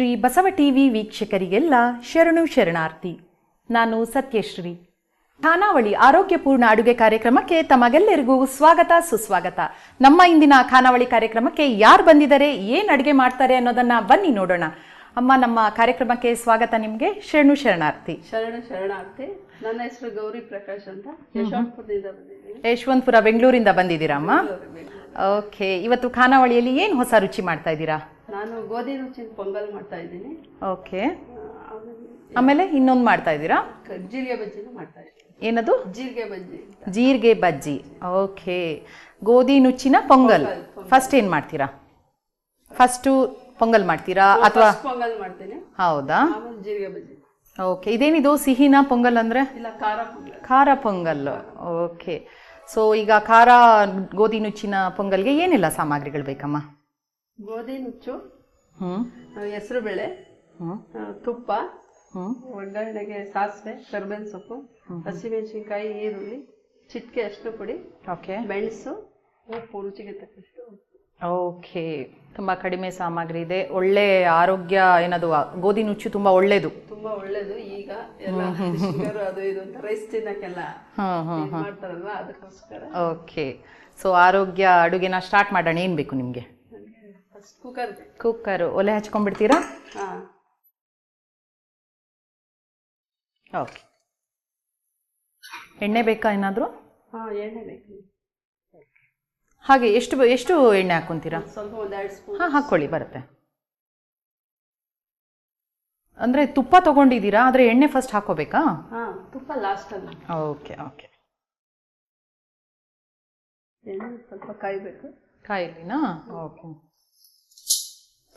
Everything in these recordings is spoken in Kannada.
ಶ್ರೀ ಬಸವ ಟಿವಿ ವೀಕ್ಷಕರಿಗೆಲ್ಲ ಶರಣು ಶರಣಾರ್ಥಿ. ನಾನು ಸತ್ಯಶ್ರೀ. ಖಾನಾವಳಿ ಆರೋಗ್ಯಪೂರ್ಣ ಅಡುಗೆ ಕಾರ್ಯಕ್ರಮಕ್ಕೆ ತಮಗೆಲ್ಲರಿಗೂ ಸ್ವಾಗತ ಸುಸ್ವಾಗತ. ನಮ್ಮ ಇಂದಿನ ಖಾನಾವಳಿ ಕಾರ್ಯಕ್ರಮಕ್ಕೆ ಯಾರು ಬಂದಿದ್ದಾರೆ ಏನು ಅಡುಗೆ ಮಾಡ್ತಾರೆ ಅನ್ನೋದನ್ನ ಬನ್ನಿ ನೋಡೋಣ. ಅಮ್ಮ ನಮ್ಮ ಕಾರ್ಯಕ್ರಮಕ್ಕೆ ಸ್ವಾಗತ ನಿಮಗೆ. ಶರಣು ಶರಣಾರ್ಥಿ. ಶರಣು ಶರಣಾರ್ಥಿ. ನನ್ನ ಹೆಸರು ಗೌರಿ ಪ್ರಕಾಶ್ ಅಂತ. ಯಶವಂತಪುರದಿಂದ ಬಂದಿದ್ದೀನಿ. ಯಶವಂತಪುರ ಬೆಂಗಳೂರಿಂದ ಬಂದಿದ್ದೀರಮ್ಮ ಓಕೆ ಇವತ್ತು ಖಾನಾವಳಿಯಲ್ಲಿ ಏನು ಹೊಸ ರುಚಿ ಮಾಡ್ತಾ ಇದ್ದೀರಾ? ನಾನು ಗೋಧಿ ರುಚಿ ಪೊಂಗಲ್ ಮಾಡ್ತಾ ಇದ್ದೀನಿ. ಓಕೆ ಆಮೇಲೆ ಇನ್ನೊಂದು ಮಾಡ್ತಾ ಇದ್ದೀರಾ? ಜೀರಿಗೆ ಬಜ್ಜಿ ಮಾಡ್ತಾ ಇದ್ದೀನಿ. ಏನದು? ಜೀರಿಗೆ ಬಜ್ಜಿ ಜೀರಿಗೆ ಬಜ್ಜಿ. ಓಕೆ ಗೋಧಿ ನುಚ್ಚಿನ ಪೊಂಗಲ್. ಫಸ್ಟ್ ಏನು ಮಾಡ್ತೀರಾ? ಫಸ್ಟು ಪೊಂಗಲ್ ಮಾಡ್ತೀರಾ ಅಥವಾ ಪೊಂಗಲ್ ಮಾಡ್ತೀನಿ. ಹೌದಾ? ಜೀರಿಗೆ ಬಜ್ಜಿ. ಓಕೆ ಇದೇನಿದು ಸಿಹಿನ ಪೊಂಗಲ್ ಅಂದರೆ? ಖಾರ ಪೊಂಗಲ್. ಓಕೆ ಸೊ ಈಗ ಖಾರ ಗೋಧಿ ನುಚ್ಚಿನ ಪೊಂಗಲ್ಗೆ ಏನೆಲ್ಲ ಸಾಮಗ್ರಿಗಳು ಬೇಕಮ್ಮ? ಗೋಧಿ ನುಚ್ಚು ಹ್ಞೂ ಹೆಸರು ಬೇಳೆ ಹ್ಞೂ ತುಪ್ಪ ಹ್ಞೂ ಒಗ್ಗರಣೆಗೆ ಸಾಸಿವೆ ಕರ್ಬೇವಿನ ಸೊಪ್ಪು ಹಸಿಮೆಣಸಿನ್ಕಾಯಿ ಈರುಳ್ಳಿ ಚಿಟ್ಕೆ ಅಷ್ಟು ಪುಡಿ ಓಕೆ ಮೆಣಸು ಉಪ್ಪು ರುಚಿಗೆ ತಕ್ಕಷ್ಟು ಓಕೆ ತುಂಬ ಕಡಿಮೆ ಸಾಮಗ್ರಿ ಇದೆ. ಒಳ್ಳೆ ಆರೋಗ್ಯ ಏನದು ಗೋಧಿ ನುಚ್ಚು ತುಂಬ ಒಳ್ಳೇದು. ತುಂಬಾ ಒಳ್ಳೇದು. ಈಗ ಎಲ್ಲ ಶುಗರ್ ಅದು ಇದು ಅಂತ ರೈಸ್ ತಿನ್ನಕ್ಕೆಲ್ಲ ಹಾಂ ಹಾಂ ಇದ್ ಮಾಡ್ತಾರಲ್ವಾ? ಅದಕ್ಕೋಸ್ಕರ. ಓಕೆ. ಸೊ ಆರೋಗ್ಯ ಅಡುಗೆನ ಸ್ಟಾರ್ಟ್ ಮಾಡೋಣ. ಏನು ಬೇಕು ನಿಮಗೆ? ಫಸ್ಟ್ ಕುಕ್ಕರ್ ಕುಕ್ಕರು ಒಲೆ ಹಚ್ಕೊಂಡ್ಬಿಡ್ತೀರಾ? ಹಾ. ಓಕೆ. ಎಣ್ಣೆ ಬೇಕಾ ಏನಾದರೂ? ಹಾ ಎಣ್ಣೆ ಬೇಕು. ಹಾಗೆ ಎಷ್ಟು ಎಷ್ಟು ಎಣ್ಣೆ ಹಾಕ್ಕೊಂತೀರಾ ಸ್ವಲ್ಪ ಒಂದ್ ಎರಡು ಸ್ಪೂನ್. ಹಾಂ ಹಾಕ್ಕೊಳ್ಳಿ ಬರುತ್ತೆ. ಅಂದರೆ ತುಪ್ಪ ತಗೊಂಡಿದ್ದೀರಾ? ಆದರೆ ಎಣ್ಣೆ ಫಸ್ಟ್ ಹಾಕೋಬೇಕಾ? ಹಾ ತುಪ್ಪ ಲಾಸ್ಟ್ ಅಲ್ಲಿ. Okay okay. ಎಣ್ಣೆ ಸ್ವಲ್ಪ ಕಾಯಬೇಕು. ಕಾಯಿಲಿನಾ ಓಕೆ.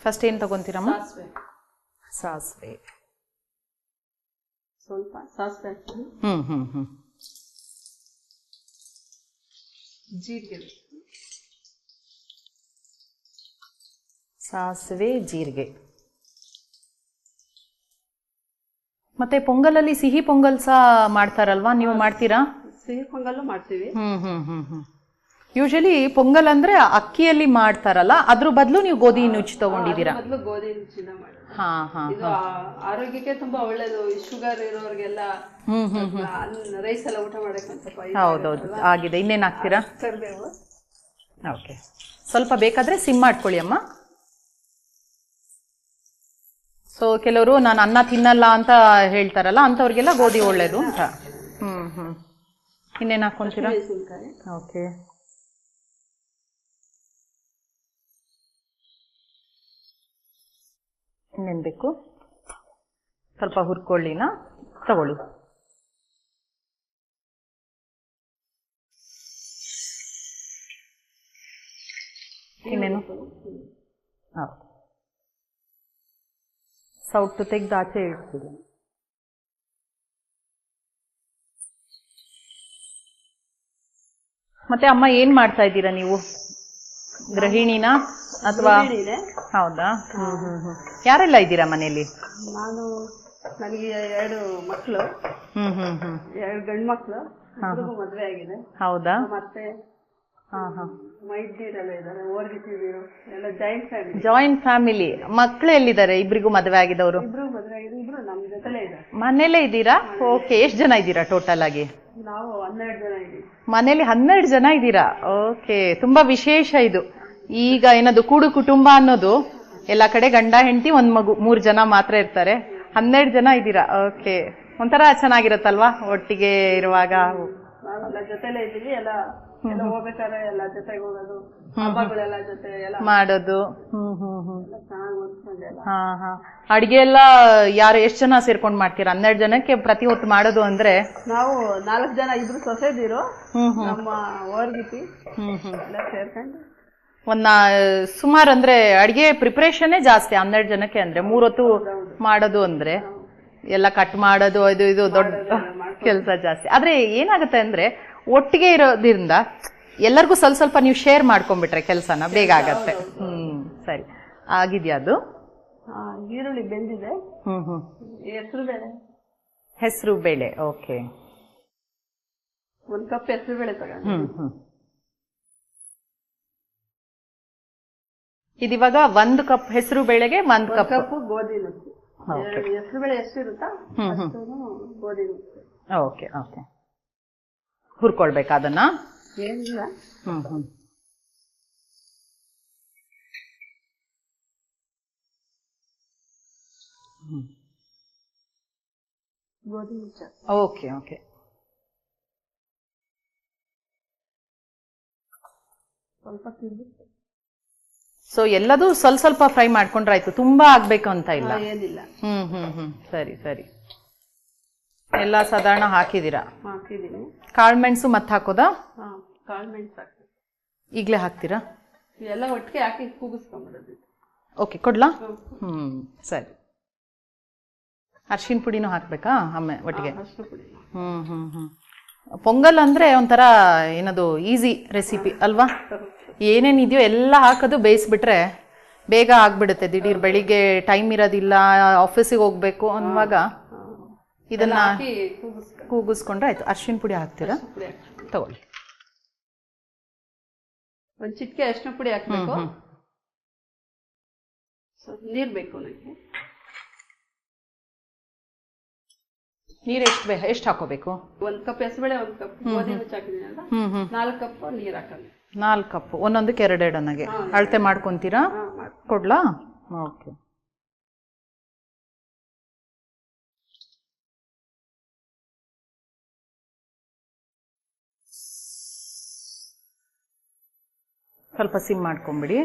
ಫಸ್ಟ್ ಏನು ತಗೊಂತೀರಮ್ಮ? ಸಾಸಿವೆ. ಸಾಸಿವೆ. ಸ್ವಲ್ಪ ಸಾಸಿವೆ ಹಾಕ್ತೀನಿ. ಹ್ಞೂ ಹ್ಞೂ ಹ್ಞೂ ಜೀರಿಗೆ. ಸಾಸಿವೆ ಜೀರಿಗೆ. ಮತ್ತೆ ಪೊಂಗಲಲ್ಲಿ ಸಿಹಿ ಪೊಂಗಲ್ ಸಹ ಮಾಡ್ತಾರಲ್ವಾ? ನೀವು ಮಾಡ್ತೀರಾ? ಸಿಹಿ ಪೊಂಗಲ್ಲು ಮಾಡ್ತೀವಿ. ಹ್ಮ್ ಹ್ಮ್ ಹ್ಮ್ ಹ್ಮ್. ಯೂಶಲಿ ಪೊಂಗಲ್ ಅಂದ್ರೆ ಅಕ್ಕಿಯಲ್ಲಿ ಮಾಡ್ತಾರಲ್ಲ ಅದ್ರ ಬದಲು ನೀವು ಗೋಧಿ ನುಚ್ಚು ತಗೊಂಡಿದ್ದೀರಾ? ಮೊದಲು ಗೋಧಿ ನುಚ್ಚಿನ ಮಾಡಿ ಹಾ ಹಾ ಇದು ಆ- ಆರೋಗ್ಯಕ್ಕೆ ತುಂಬಾ ಒಳ್ಳೇದು. ಶುಗರ್ ಇರೋರಿಗೆಲ್ಲ ಹ್ಮ್ ಹ್ಮ್ ರೈಸ್ ಎಲ್ಲ ಊಟ ಮಾಡಕ್ಕೆ ಒಂದ್ ಸ್ವಲ್ಪ ಇದು ಹೌದೌದು. ಆಗಿದೆ. ಇನ್ನೇನು ಹಾಕ್ತೀರಾ? ಕರಿಬೇವು. ಓಕೆ ಸ್ವಲ್ಪ ಬೇಕಾದ್ರೆ ಸಿಮ್ ಮಾಡ್ಕೊಳ್ಳಿ ಅಮ್ಮ. ಸೊ ಕೆಲವರು ನಾನು ಅನ್ನ ತಿನ್ನಲ್ಲ ಅಂತ ಹೇಳ್ತಾರಲ್ಲ, ಅಂಥವ್ರಿಗೆಲ್ಲ ಗೋಧಿ ಒಳ್ಳೇದು ಅಂತ. ಹ್ಞೂ ಹ್ಞೂ ಇನ್ನೇನು ಹಾಕ್ಕೊಂತೀರಾ? ಓಕೆ. ಇನ್ನೇನು ಬೇಕು? ಸ್ವಲ್ಪ ಹುರ್ಕೊಳ್ಳಿನ? ತಗೊಳ್ಳಿ. ಇನ್ನೇನು? ಹೌದು. ಸೌಟು ತೆಗೆದು ಆಚೆ ಇಡ್ತೀವಿ. ಮತ್ತೆ ಅಮ್ಮ ಏನ್ ಮಾಡ್ತಾ ಇದ್ದೀರಾ ನೀವು? ಗೃಹಿಣಿನ ಅಥವಾ ಹೌದಾ? ಹ್ಮ್ ಹ್ಮ್ ಹ್ಮ್. ಯಾರೆಲ್ಲ ಇದ್ದೀರಾ ಮನೆಯಲ್ಲಿ ನಾನು ನನಗೆ ಎರಡು ಮಕ್ಕಳು ಹ್ಮ್ ಹ್ಮ್ ಹ್ಮ್. ಎರಡು ಗಂಡು ಮಕ್ಕಳು ಮದುವೆ ಆಗಿದೆ. ಹೌದಾ? ಮತ್ತೆ ಜಾಯಿಂಟ್ ಫ್ಯಾಮಿಲಿ ಮಕ್ಕಳು ಎಲ್ಲಿದ್ದಾರೆ? ಇಬ್ರಿಗೂ ಮದುವೆ ಆಗಿದವರು ಮನೇಲೇ ಇದ್ದೀರಾ? ಓಕೆ ಎಷ್ಟು ಜನ ಇದ್ದೀರಾ ಟೋಟಲ್ ಆಗಿ? ಮನೇಲಿ ಹನ್ನೆರಡು ಜನ ಇದ್ದೀರಾ? ಓಕೆ ತುಂಬಾ ವಿಶೇಷ ಇದು. ಈಗ ಏನದು ಕೂಡು ಕುಟುಂಬ ಅನ್ನೋದು ಎಲ್ಲ ಕಡೆ ಗಂಡ ಹೆಂಡತಿ ಒಂದ್ ಮಗು ಮೂರ್ ಜನ ಮಾತ್ರ ಇರ್ತಾರೆ. ಹನ್ನೆರಡು ಜನ ಇದ್ದೀರಾ? ಓಕೆ ಒಂಥರ ಚೆನ್ನಾಗಿರತ್ತಲ್ವಾ? ಒಟ್ಟಿಗೆ ಇರುವಾಗ? ನಾವೆಲ್ಲ ಜೊತೆಲೇ ಇದೀವಿ ಎಲ್ಲ ಎಲ್ಲ ಹೋಗ್ಬೇಕಾದ್ರೆ ಎಲ್ಲ ಜೊತೆಗೆ ಹೋಗೋದು ಹಬ್ಬಗಳೆಲ್ಲ ಜೊತೆ ಎಲ್ಲ ಮಾಡೋದು. ಹ್ಮ್ ಹ್ಮ್ ಹ್ಮ್. ಎಲ್ಲ ಚೆನ್ನಾಗಿ ಹೊಂದ್ಕೊಂಡು ಎಲ್ಲ. ಹಾ ಹಾ. ಅಡಿಗೆ ಎಲ್ಲ ಯಾರು ಎಷ್ಟು ಜನ ಸೇರ್ಕೊಂಡು ಮಾಡ್ತೀರಾ? ಹನ್ನೆರಡು ಜನಕ್ಕೆ ಪ್ರತಿ ಹೊತ್ತು ಮಾಡೋದು ಅಂದ್ರೆ? ನಾವು ನಾಲ್ಕು ಜನ ಇಬ್ರು ಸೊಸೆದಿರು ಹ್ಮ್ ಹ್ಮ್. ನಮ್ಮ ಓರ್ಗಿತಿ. ಹ್ಮ್ ಹ್ಮ್. ಎಲ್ಲ ಸೇರ್ಕೊಂಡು. ಒಂದ್ ಸುಮಾರು ಅಂದ್ರೆ ಅಡಿಗೆ ಪ್ರಿಪ್ರೇಷನ್ನೇ ಜಾಸ್ತಿ ಹನ್ನೆರಡು ಜನಕ್ಕೆ ಅಂದ್ರೆ ಮೂರೊತ್ತು ಮಾಡೋದು ಅಂದ್ರೆ. ಎಲ್ಲ ಕಟ್ ಮಾಡೋದು ಇದು ಇದು ದೊಡ್ಡ ಕೆಲಸ ಜಾಸ್ತಿ. ಆದ್ರೆ ಏನಾಗುತ್ತೆ ಅಂದ್ರೆ ಒಟ್ಟಿಗೆ ಇರೋದ್ರಿಂದ ಎಲ್ಲರಿಗೂ ಸ್ವಲ್ಪ ಸ್ವಲ್ಪ ನೀವು ಶೇರ್ ಮಾಡ್ಕೊಂಡ್ಬಿಟ್ರೆ ಕೆಲಸನ ಬೇಗ ಆಗತ್ತೆ. ಹ್ಮ್ ಸರಿ. ಆಗಿದ್ಯಾ ಅದು? ಈರುಳ್ಳಿ ಬೆಂದಿದೆ. ಹ್ಮ್ ಹ್ಮ್. ಹೆಸರು ಬೇಳೆ. ಹೆಸರು ಬೇಳೆ ಓಕೆ. ಒಂದು ಕಪ್ ಹೆಸರು ಬೇಳೆ ತಗೊಂಡು. ಹ್ಮ್ ಹ್ಞೂ ಇದಿವಾಗ ಒಂದು ಕಪ್ ಹೆಸರು ಬೇಳೆಗೆ ಒಂದು ಕಪ್. ಕಪ್ಪು ಗೋಧಿ ನುಚ್ಚು ಹೆಸರು ಬೇಳೆ ಎಷ್ಟಿರುತ್ತಾ ಹ್ಮ್ ಹ್ಮ್. ಅಷ್ಟೂನು ಗೋಧಿ ನುಚ್ಚು ಓಕೆ ಓಕೆ. ಹುರ್ಕೊಳ್ಬೇಕಾ ಅದನ್ನ? ಏನಿಲ್ಲ. ಹ್ಮ್ ಹ್ಮ್. ಗೋಧಿ ನುಚ್ಚು ಓಕೆ ಓಕೆ. ಸ್ವಲ್ಪ ತಿಂದು ಸೊ ಎಲ್ಲದೂ ಸ್ವಲ್ಪ ಸ್ವಲ್ಪ ಫ್ರೈ ಮಾಡ್ಕೊಂಡ್ರೆ ಆಯ್ತು ತುಂಬಾ ಆಗ್ಬೇಕು ಅಂತ ಇಲ್ಲ. ಏನಿಲ್ಲ. ಹ್ಮ್ ಹ್ಮ್ ಹ್ಮ್. ಸರಿ ಸರಿ. ಎಲ್ಲ ಸಾಧಾರಣ ಹಾಕಿದೀರಾ ಹಾಕಿದ್ದೀನಿ. ಕಾಳ್ಮೆಣಸು ಮತ್ತೆ ಹಾಕೋದಾ? ಹಾ ಕಾಳು ಮೆಣಸು ಹಾಕ್ತೀನಿ. ಈಗಲೇ ಹಾಕ್ತೀರಾ? ಎಲ್ಲ ಒಟ್ಟಿಗೆ ಹಾಕಿ ಕೂಗಿಸ್ಕೊಂಬಿಡೋದು ಓಕೆ ಕೊಡ್ಲಾ? ಹ್ಮ್. ಸರಿ. ಅರ್ಶಿನ ಪುಡಿನೂ ಹಾಕ್ಬೇಕಾ? ಅಮ್ಮೆ ಒಟ್ಟಿಗೆ? ಅಷ್ಟು ಪುಡಿ ಹ್ಮ್ ಹ್ಮ್ ಹ್ಮ್. ಪೊಂಗಲ್ ಅಂದ್ರೆ ಒಂಥರ ಏನದು ಈಸಿ ರೆಸಿಪಿ ಅಲ್ವಾ? ಏನೇನ್ ಇದೆಯೋ ಎಲ್ಲ ಹಾಕೋದು ಬೇಯಿಸ್ಬಿಟ್ರೆ ಬೇಗ ಆಗ್ಬಿಡುತ್ತೆ. ದಿಢೀರ್ ಬೆಳಿಗ್ಗೆ ಟೈಮ್ ಇರೋದಿಲ್ಲ ಆಫೀಸಿಗೆ ಹೋಗ್ಬೇಕು ಅನ್ನುವಾಗ ಇದನ್ನ ಕೂಗಿಸ್ಕೊಂಡ್ರೆ ಆಯ್ತು. ಅರ್ಶಿನ ಪುಡಿ ಹಾಕ್ತೀರಾ? ತಗೊಳ್ಳಿ. ಒಂದು ಚಿಟಿಕೆ ಅರ್ಶಿನ ಪುಡಿ ಹಾಕ್ಬೇಕು. ನೀರ್ ಬೇಕು ನನಗೆ ನೀರು ಎಷ್ಟು ಬೇ ಎಷ್ಟು ಹಾಕೋಬೇಕು? ಒಂದು ಕಪ್ ಹೆಸರುಬೇಳೆ ಒಂದು ಕಪ್ ಗೋಧಿ ಹಾಕಿದ್ದೀನಲ್ಲ ನಾಲ್ಕು ಕಪ್ ನೀರ್ ಹಾಕೋದು ನಾಲ್ಕು ಕಪ್ ಒಂದೊಂದಕ್ಕೆ ಎರಡೆರಡು ನನಗೆ. ಅಳತೆ ಮಾಡ್ಕೊತೀರಾ? ಕೊಡ್ಲಾ? ಓಕೆ. ಸ್ವಲ್ಪ ಸಿಮ್ ಮಾಡ್ಕೊಂಬಿಡಿ.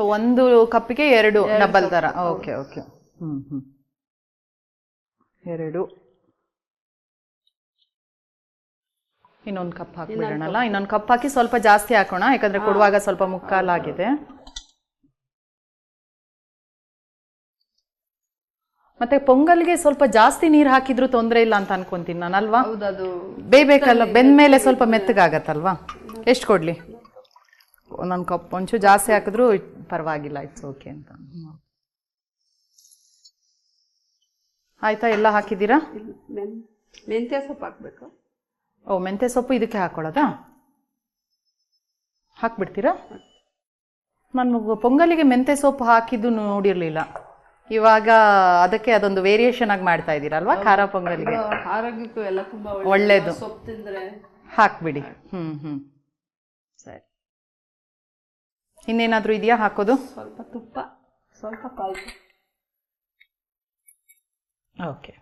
ಸೊ ಒಂದು ಕಪ್ಪಿಗೆ ಎರಡು ಡಬಲ್ ತರ. ಓಕೆ ಓಕೆ ಎರಡು. ಇನ್ನೊಂದು ಕಪ್ ಹಾಕ್ಬಿಡೋಣಲ್ಲ? ಇನ್ನೊಂದು ಕಪ್ ಹಾಕಿ ಸ್ವಲ್ಪ ಜಾಸ್ತಿ ಹಾಕೋಣ ಯಾಕಂದ್ರೆ ಕೊಡುವಾಗ ಸ್ವಲ್ಪ ಮುಕ್ಕಾಲಾಗಿದೆ. ಮತ್ತೆ ಪೊಂಗಲ್ಗೆ ಸ್ವಲ್ಪ ಜಾಸ್ತಿ ನೀರು ಹಾಕಿದ್ರು ತೊಂದರೆ ಇಲ್ಲ ಅಂತ ಅನ್ಕೊಂತೀನಿ ನಾನು ಅಲ್ವಾ ಹೌದು ಅದು ಬೇಯ್ಬೇಕಲ್ಲ ಬೆಂದ್ಮೇಲೆ ಸ್ವಲ್ಪ ಮೆತ್ತಗಾಗತ್ತಲ್ವಾ? ಎಷ್ಟು ಕೊಡ್ಲಿ? ಒಂದೊಂದು ಕಪ್ ಒಂಚೂರು ಜಾಸ್ತಿ ಹಾಕಿದ್ರು ಪರವಾಗಿಲ್ಲ ಇಟ್ಸ್ ಓಕೆ ಅಂತ. ಆಯ್ತಾ ಎಲ್ಲ ಹಾಕಿದ್ದೀರಾ? ಮೆಂತ್ಯ ಸೊಪ್ಪು ಹಾಕಬೇಕು. ಓ ಮೆಂತ್ಯ ಸೊಪ್ಪು ಇದಕ್ಕೆ ಹಾಕೊಳ್ಳೋದಾ? ಹಾಕ್ಬಿಡ್ತೀರಾ? ನಾನು ಪೊಂಗಲಿಗೆ ಮೆಂತ್ಯ ಸೊಪ್ಪು ಹಾಕಿದ್ದು ನೋಡಿರಲಿಲ್ಲ. ಇವಾಗ ಅದಕ್ಕೆ ಅದೊಂದು ವೇರಿಯೇಷನ್ ಆಗಿ ಮಾಡ್ತಾ ಇದ್ದೀರಲ್ವಾ ಖಾರ ಪೊಂಗಲಿಗೆ? ಆರೋಗ್ಯಕ್ಕೂ ಎಲ್ಲ ತುಂಬಾ ಒಳ್ಳೇದು. ಸೊಪ್ಪು ತಿಂದರೆ ಹಾಕ್ಬಿಡಿ. ಹ್ಮ್ ಹ್ಮ್. ಸರಿ. ಇನ್ನೇನಾದ್ರೂ ಇದೆಯಾ ಹಾಕೋದು? ಸ್ವಲ್ಪ ತುಪ್ಪ ಸ್ವಲ್ಪ ಕಾಯಿ ಓಕೆ.